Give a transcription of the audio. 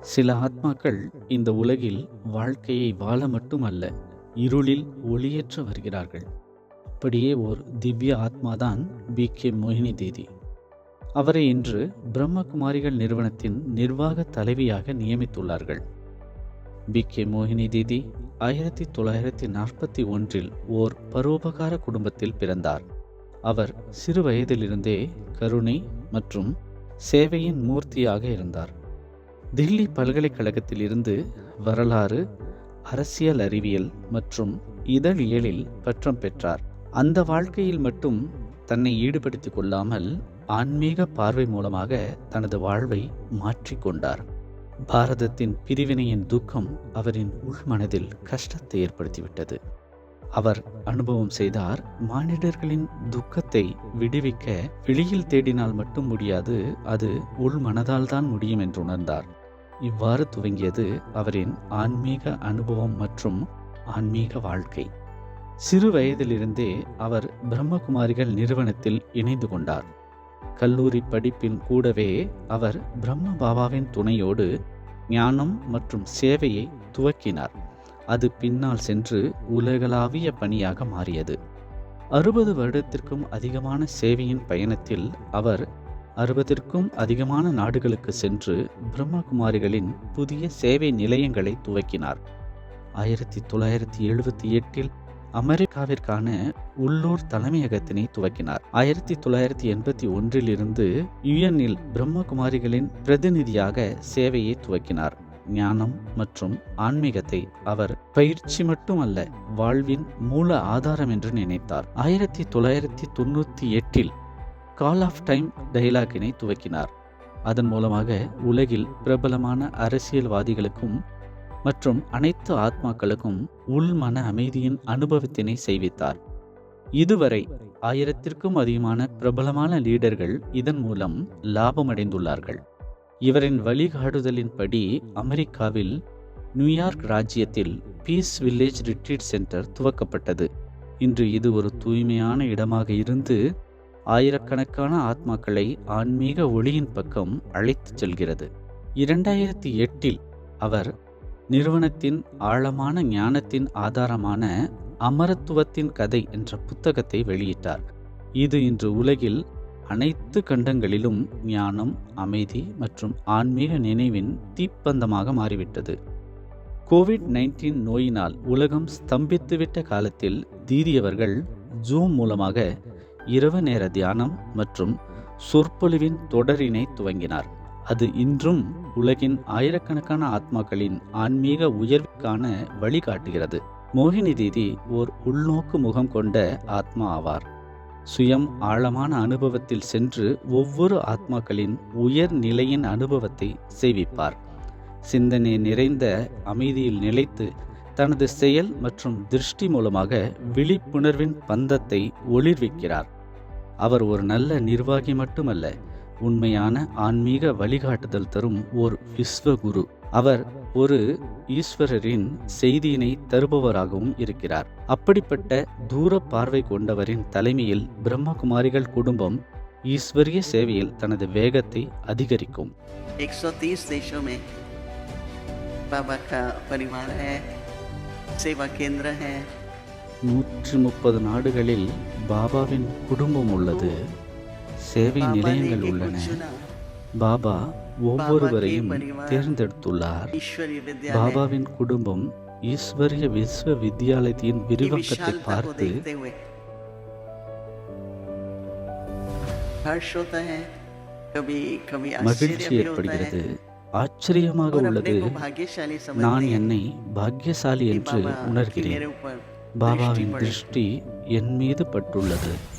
சில ஆத்மாக்கள் இந்த உலகில் வாழ்க்கையை வாழ மட்டுமல்ல இருளில் ஒளியேற்ற வருகிறார்கள். அப்படியே ஓர் திவ்ய ஆத்மாதான் பி. கே. மோகினி தேதி அவரை இன்று பிரம்மகுமாரிகள் நிறுவனத்தின் நிர்வாக தலைவியாக நியமித்துள்ளார்கள். பி. கே. மோகினி தேதி ஆயிரத்தி தொள்ளாயிரத்தி நாற்பத்தி ஒன்றில் ஓர் பரோபகார குடும்பத்தில் பிறந்தார். அவர் சிறு வயதிலிருந்தே கருணை மற்றும் சேவையின் மூர்த்தியாக இருந்தார். தில்லி பல்கலைக்கழகத்தில் இருந்து வரலாறு அரசியல் அறிவியல் மற்றும் இதழியலில் பட்டம் பெற்றார். அந்த வாழ்க்கையில் மட்டும் தன்னை ஈடுபடுத்திக் கொள்ளாமல் ஆன்மீக பார்வை மூலமாக தனது வாழ்வை மாற்றிக்கொண்டார் பாரதத்தின் பிரிவினையின் துக்கம் அவரின் உள்மனதில் கஷ்டத்தை ஏற்படுத்திவிட்டது. அவர் அனுபவம் செய்தார் மானிடர்களின் துக்கத்தை விடுவிக்க வெளியில் தேடினால் மட்டும் முடியாது அது உள் மனதால் தான் முடியும் என்று உணர்ந்தார். இவ்வாறு துவங்கியது அவரின் ஆன்மீக அனுபவம் மற்றும் ஆன்மீக வாழ்க்கை. சிறு வயதிலிருந்தே அவர் பிரம்மகுமாரிகள் நிறுவனத்தில் இணைந்து கொண்டார். கல்லூரி படிப்பின் கூடவே அவர் பிரம்ம பாபாவின் துணையோடு ஞானம் மற்றும் சேவையை துவக்கினார். அது பின்னால் சென்று உலகளாவிய பணியாக மாறியது. அறுபது வருடத்திற்கும் அதிகமான சேவையின் பயணத்தில் அவர் அறுபதிற்கும் அதிகமான நாடுகளுக்கு சென்று பிரம்மகுமாரிகளின் புதிய சேவை நிலையங்களை துவக்கினார். ஆயிரத்தி தொள்ளாயிரத்தி எழுபத்தி எட்டில் அமெரிக்காவிற்கான உள்ளூர் தலைமையகத்தினை துவக்கினார். ஆயிரத்தி தொள்ளாயிரத்தி எண்பத்தி ஒன்றிலிருந்து யுஎன்னில் பிரம்மகுமாரிகளின் பிரதிநிதியாக சேவையை துவக்கினார். ஞானம் மற்றும் ஆன்மீகத்தை அவர் பயிற்சி மட்டுமல்ல வாழ்வின் மூல ஆதாரம் என்று நினைத்தார். ஆயிரத்தி தொள்ளாயிரத்தி தொண்ணூற்றி எட்டில் கால் ஆஃப் டைம் டைலாக்கினை துவக்கினார். அதன் மூலமாக உலகில் பிரபலமான அரசியல்வாதிகளுக்கும் மற்றும் அனைத்து ஆத்மாக்களுக்கும் உள்மன அமைதியின் அனுபவத்தினை செய்வித்தார். இதுவரை ஆயிரத்திற்கும் அதிகமான பிரபலமான லீடர்கள் இதன் மூலம் லாபமடைந்துள்ளார்கள். இவரின் வழிகாட்டுதலின்படி அமெரிக்காவில் நியூயார்க் ராஜ்யத்தில் பீஸ் வில்லேஜ் ரிட்ரீட் சென்டர் துவக்கப்பட்டது. இன்று இது ஒரு தூய்மையான இடமாக இருந்து ஆயிரக்கணக்கான ஆத்மாக்களை ஆன்மீக ஒளியின் பக்கம் அழைத்துச் செல்கிறது. இரண்டாயிரத்தி எட்டில் அவர் நிறுவனத்தின் ஆழமான ஞானத்தின் ஆதாரமான அமரத்துவத்தின் கதை என்ற புத்தகத்தை வெளியிட்டார். இது இன்று உலகில் அனைத்து கண்டங்களிலும் ஞானம் அமைதி மற்றும் ஆன்மீக நினைவின் தீப்பந்தமாக மாறிவிட்டது. கோவிட் நைன்டீன் நோயினால் உலகம் ஸ்தம்பித்துவிட்ட காலத்தில் தீதியவர்கள் ஜூம் மூலமாக இரவு நேர தியானம் மற்றும் சொற்பொழிவின் தொடரினை துவங்கினார். அது இன்றும் உலகின் ஆயிரக்கணக்கான ஆத்மாக்களின் ஆன்மீக உயர்வுக்கான வழிகாட்டுகிறது. மோகினி தீதி ஓர் உள்நோக்கு முகம் கொண்ட ஆத்மா ஆவார். சுயம் ஆழமான அனுபவத்தில் சென்று ஒவ்வொரு ஆத்மாக்களின் உயர் நிலையின் அனுபவத்தை செய்விப்பார் சிந்தனை நிறைந்த அமைதியில் நிலைத்து தனது செயல் மற்றும் திருஷ்டி மூலமாக விழிப்புணர்வின் பந்தத்தை ஒளிர்விக்கிறார் அவர் ஒரு நல்ல நிர்வாகி மட்டுமல்ல உண்மையான ஆன்மீக வழிகாட்டுதல் தரும் ஓர் விஸ்வகுரு அவர் ஒரு ஈஸ்வரரின் செய்தியினை தருபவராகவும் இருக்கிறார் அப்படிப்பட்ட தூர பார்வை கொண்டவரின் தலைமையில் பிரம்மகுமாரிகள் குடும்பம் ஈஸ்வரிய சேவையில் தனது வேகத்தை அதிகரிக்கும் 130 देशों में बाबा का परिवार है சேவா கேந்திர நூற்றி முப்பது நாடுகளில் பாபாவின் குடும்பம் உள்ளது. சேவை நிலையங்கள் உள்ளன. பாபா ஒவ்வொருவரையும் தேர்ந்தெடுத்துள்ளார். பாபாவின் குடும்பம் ஈஸ்வரிய விஸ்வ வித்யாலயத்தின் விரிவாக்கத்தை பார்த்து மகிழ்ச்சி ஏற்படுகிறது. ஆச்சரியமாக உள்ளது. நான் என்னை பாக்கியசாலி என்று உணர்கிறேன். பாபாவின் திருஷ்டி என் மீது பட்டுள்ளது.